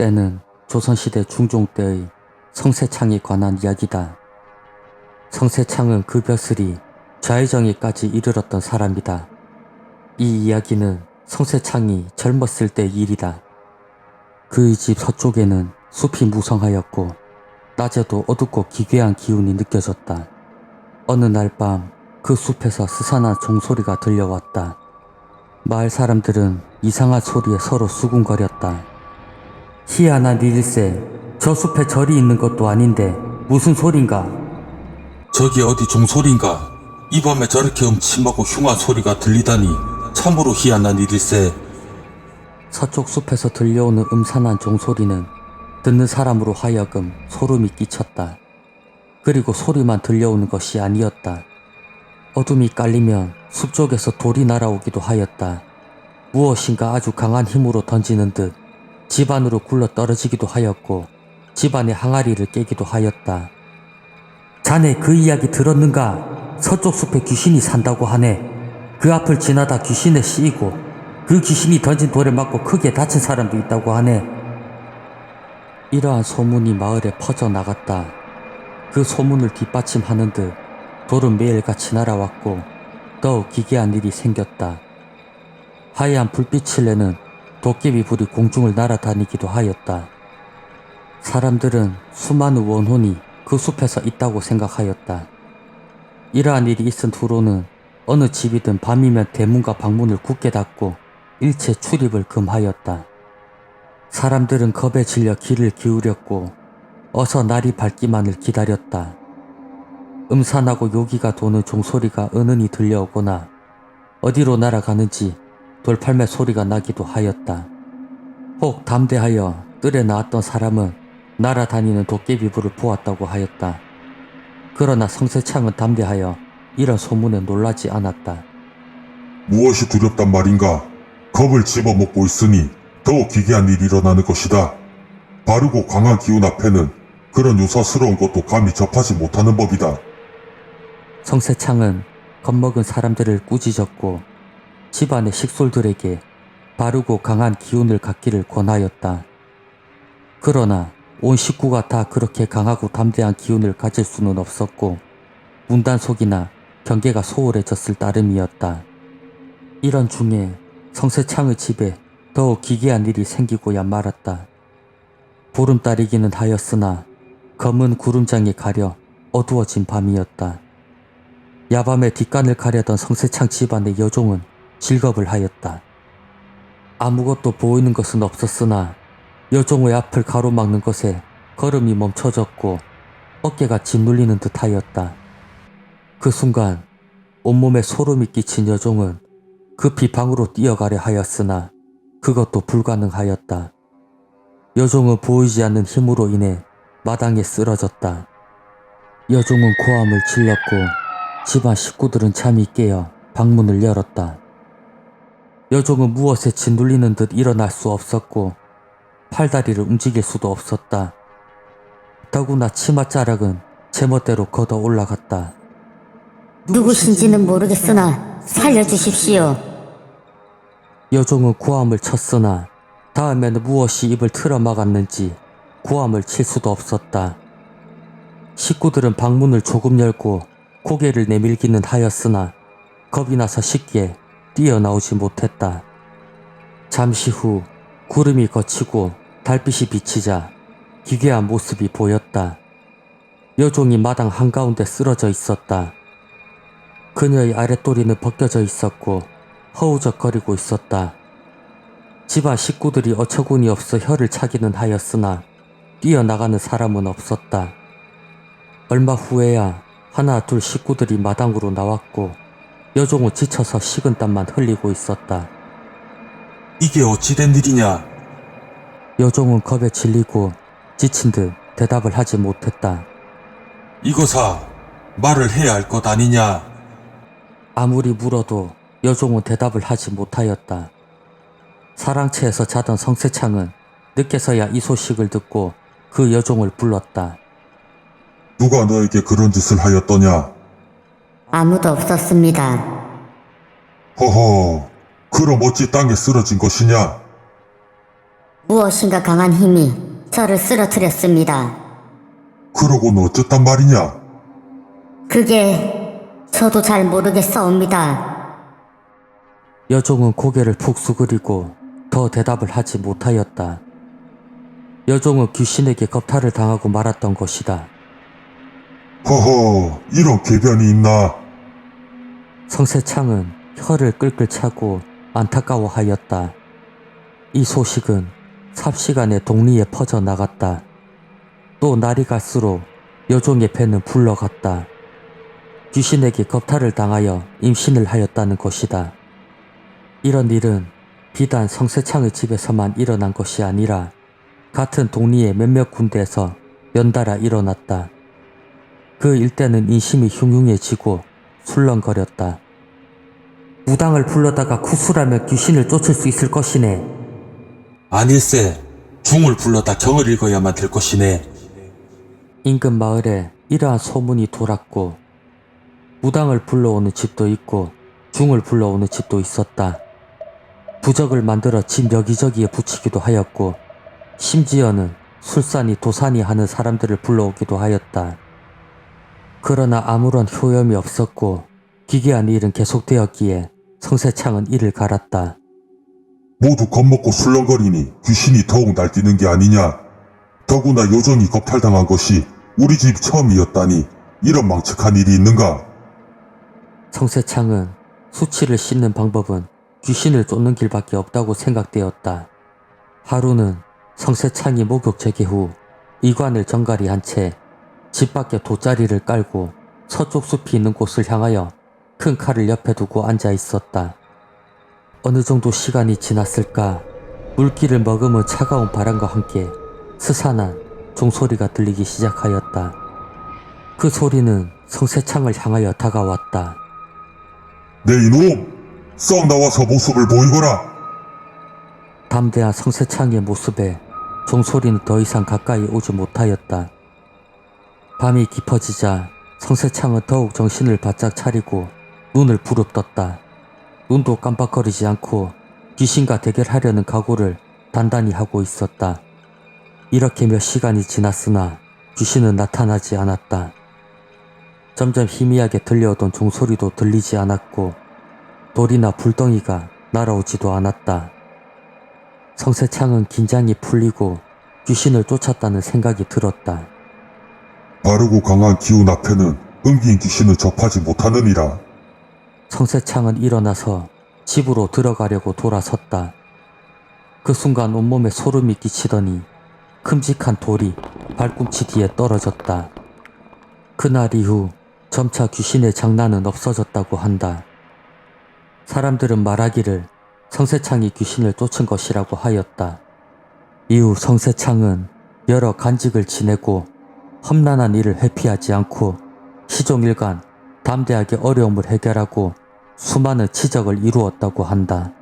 때는 조선시대 중종 때의 성세창에 관한 이야기다. 성세창은 그 벼슬이 좌의정에까지 이르렀던 사람이다. 이 이야기는 성세창이 젊었을 때 일이다. 그의 집 서쪽에는 숲이 무성하였고 낮에도 어둡고 기괴한 기운이 느껴졌다. 어느 날 밤 그 숲에서 스산한 종소리가 들려왔다. 마을 사람들은 이상한 소리에 서로 수군거렸다. 희한한 일일세, 저 숲에 절이 있는 것도 아닌데 무슨 소린가? 저기 어디 종소리인가? 이 밤에 저렇게 음침하고 흉한 소리가 들리다니 참으로 희한한 일일세. 서쪽 숲에서 들려오는 음산한 종소리는 듣는 사람으로 하여금 소름이 끼쳤다. 그리고 소리만 들려오는 것이 아니었다. 어둠이 깔리면 숲 쪽에서 돌이 날아오기도 하였다. 무엇인가 아주 강한 힘으로 던지는 듯 집안으로 굴러 떨어지기도 하였고 집안의 항아리를 깨기도 하였다. 자네 그 이야기 들었는가? 서쪽 숲에 귀신이 산다고 하네. 그 앞을 지나다 귀신에 씌이고 그 귀신이 던진 돌에 맞고 크게 다친 사람도 있다고 하네. 이러한 소문이 마을에 퍼져 나갔다. 그 소문을 뒷받침하는 듯 돌은 매일같이 날아왔고 더욱 기괴한 일이 생겼다. 하얀 불빛을 내는 도깨비 불이 공중을 날아다니기도 하였다. 사람들은 수많은 원혼이 그 숲에서 있다고 생각하였다. 이러한 일이 있은 후로는 어느 집이든 밤이면 대문과 방문을 굳게 닫고 일체 출입을 금하였다. 사람들은 겁에 질려 귀를 기울였고 어서 날이 밝기만을 기다렸다. 음산하고 요기가 도는 종소리가 은은히 들려오거나 어디로 날아가는지 돌팔매 소리가 나기도 하였다. 혹 담대하여 뜰에 나왔던 사람은 날아다니는 도깨비불을 보았다고 하였다. 그러나 성세창은 담대하여 이런 소문에 놀라지 않았다. 무엇이 두렵단 말인가? 겁을 집어먹고 있으니 더욱 기괴한 일이 일어나는 것이다. 바르고 강한 기운 앞에는 그런 유사스러운 것도 감히 접하지 못하는 법이다. 성세창은 겁먹은 사람들을 꾸짖었고 집안의 식솔들에게 바르고 강한 기운을 갖기를 권하였다. 그러나 온 식구가 다 그렇게 강하고 담대한 기운을 가질 수는 없었고 문단속이나 경계가 소홀해졌을 따름이었다. 이런 중에 성세창의 집에 더욱 기괴한 일이 생기고야 말았다. 보름달이기는 하였으나 검은 구름장에 가려 어두워진 밤이었다. 야밤에 뒷간을 가려던 성세창 집안의 여종은 질겁을 하였다. 아무것도 보이는 것은 없었으나 여종의 앞을 가로막는 것에 걸음이 멈춰졌고 어깨가 짓눌리는 듯하였다. 그 순간 온몸에 소름이 끼친 여종은 급히 방으로 뛰어가려 하였으나 그것도 불가능하였다. 여종은 보이지 않는 힘으로 인해 마당에 쓰러졌다. 여종은 고함을 질렀고 집안 식구들은 잠이 깨어 방문을 열었다. 여종은 무엇에 짓눌리는 듯 일어날 수 없었고 팔다리를 움직일 수도 없었다. 더구나 치맛자락은 제멋대로 걷어 올라갔다. 누구신지는 모르겠으나 살려주십시오. 여종은 고함을 쳤으나 다음에는 무엇이 입을 틀어 막았는지 고함을 칠 수도 없었다. 식구들은 방문을 조금 열고 고개를 내밀기는 하였으나 겁이 나서 쉽게 뛰어나오지 못했다. 잠시 후 구름이 걷히고 달빛이 비치자 기괴한 모습이 보였다. 여종이 마당 한가운데 쓰러져 있었다. 그녀의 아랫도리는 벗겨져 있었고 허우적거리고 있었다. 집안 식구들이 어처구니 없어 혀를 차기는 하였으나 뛰어나가는 사람은 없었다. 얼마 후에야 하나 둘 식구들이 마당으로 나왔고 여종은 지쳐서 식은 땀만 흘리고 있었다. 이게 어찌된 일이냐? 여종은 겁에 질리고 지친 듯 대답을 하지 못했다. 이거사 말을 해야 할 것 아니냐? 아무리 물어도 여종은 대답을 하지 못하였다. 사랑채에서 자던 성세창은 늦게서야 이 소식을 듣고 그 여종을 불렀다. 누가 너에게 그런 짓을 하였더냐? 아무도 없었습니다. 허허, 그럼 어찌 땅에 쓰러진 것이냐? 무엇인가 강한 힘이 저를 쓰러뜨렸습니다. 그러고는 어쨌단 말이냐? 그게 저도 잘 모르겠사옵니다. 여종은 고개를 푹 수그리고 더 대답을 하지 못하였다. 여종은 귀신에게 겁탈을 당하고 말았던 것이다. 허허, 이런 궤변이 있나? 성세창은 혀를 끌끌 차고 안타까워하였다. 이 소식은 삽시간에 동리에 퍼져 나갔다. 또 날이 갈수록 여종의 배는 불러갔다. 귀신에게 겁탈을 당하여 임신을 하였다는 것이다. 이런 일은 비단 성세창의 집에서만 일어난 것이 아니라 같은 동리의 몇몇 군데에서 연달아 일어났다. 그 일대는 인심이 흉흉해지고 술렁거렸다. 무당을 불러다가 구슬하며 귀신을 쫓을 수 있을 것이네. 아닐세. 중을 불러다 경을 읽어야만 될 것이네. 인근 마을에 이러한 소문이 돌았고 무당을 불러오는 집도 있고 중을 불러오는 집도 있었다. 부적을 만들어 집 여기저기에 붙이기도 하였고 심지어는 술산이 도산이 하는 사람들을 불러오기도 하였다. 그러나 아무런 효염이 없었고 기괴한 일은 계속되었기에 성세창은 이를 갈았다. 모두 겁먹고 술렁거리니 귀신이 더욱 날뛰는 게 아니냐? 더구나 요정이 겁탈당한 것이 우리 집 처음이었다니 이런 망측한 일이 있는가? 성세창은 수치를 씻는 방법은 귀신을 쫓는 길밖에 없다고 생각되었다. 하루는 성세창이 목욕 재개 후 이관을 정갈이 한 채 집 밖에 돗자리를 깔고 서쪽 숲이 있는 곳을 향하여 큰 칼을 옆에 두고 앉아 있었다. 어느 정도 시간이 지났을까 물기를 머금은 차가운 바람과 함께 스산한 종소리가 들리기 시작하였다. 그 소리는 성세창을 향하여 다가왔다. 내 이놈! 썩 나와서 모습을 보이거라! 담대한 성세창의 모습에 종소리는 더 이상 가까이 오지 못하였다. 밤이 깊어지자 성세창은 더욱 정신을 바짝 차리고 눈을 부릅떴다. 눈도 깜빡거리지 않고 귀신과 대결하려는 각오를 단단히 하고 있었다. 이렇게 몇 시간이 지났으나 귀신은 나타나지 않았다. 점점 희미하게 들려오던 종소리도 들리지 않았고 돌이나 불덩이가 날아오지도 않았다. 성세창은 긴장이 풀리고 귀신을 쫓았다는 생각이 들었다. 바르고 강한 기운 앞에는 은기인 귀신은 접하지 못하느니라. 성세창은 일어나서 집으로 들어가려고 돌아섰다. 그 순간 온몸에 소름이 끼치더니 큼직한 돌이 발꿈치 뒤에 떨어졌다. 그날 이후 점차 귀신의 장난은 없어졌다고 한다. 사람들은 말하기를 성세창이 귀신을 쫓은 것이라고 하였다. 이후 성세창은 여러 간직을 지내고 험난한 일을 회피하지 않고 시종일관 담대하게 어려움을 해결하고 수많은 치적을 이루었다고 한다.